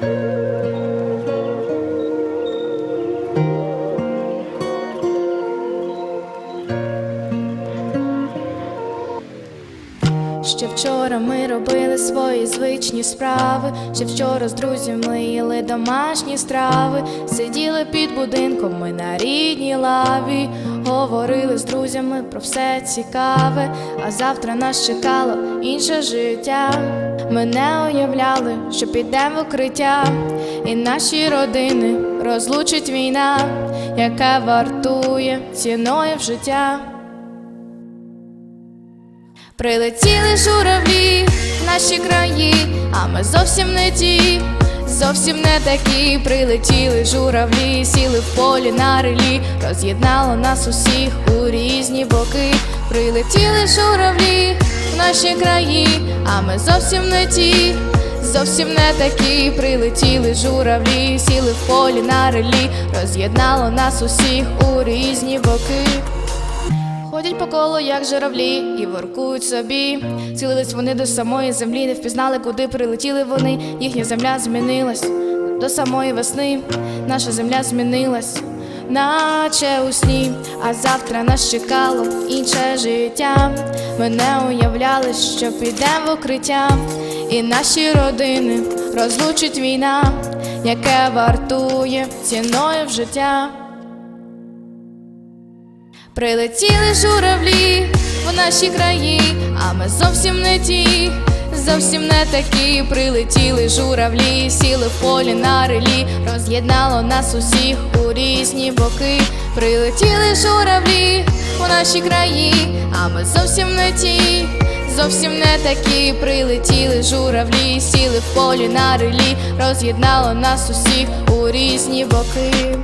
Thank you. Ще вчора ми робили свої звичні справи. Ще вчора з друзями їли домашні страви. Сиділи під будинком ми на рідній лаві. Говорили з друзями про все цікаве. А завтра нас чекало інше життя. Ми не уявляли, що підемо в укриття, і наші родини розлучить війна, яка вартує ціною в життя. Прилетіли журавлі в наші краї, а ми зовсім не ті, зовсім не такі. Прилетіли журавлі, сіли в полі на релі, роз'єднало нас усіх у різні боки. Прилетіли журавлі в наші краї, а ми зовсім не ті, зовсім не такі. Прилетіли журавлі, сіли в полі на релі, роз'єднало нас усіх у різні боки. Ходять по колу, як журавлі, і воркують собі. Цілились вони до самої землі, не впізнали, куди прилетіли вони. Їхня земля змінилась до самої весни. Наша земля змінилась, наче у сні. А завтра нас чекало інше життя. Ми не уявляли, що підемо в укриття, і наші родини розлучить війна, яке вартує ціною в життя. Прилетіли журавлі в наші краї, а ми зовсім не ті, зовсім не такі. Прилетіли журавлі, сіли в полі на релі, роз'єднало нас усіх у різні боки. Прилетіли журавлі в наші краї, а ми зовсім не ті, зовсім не такі. Прилетіли журавлі, сіли в полі на релі, роз'єднало нас усіх у різні боки.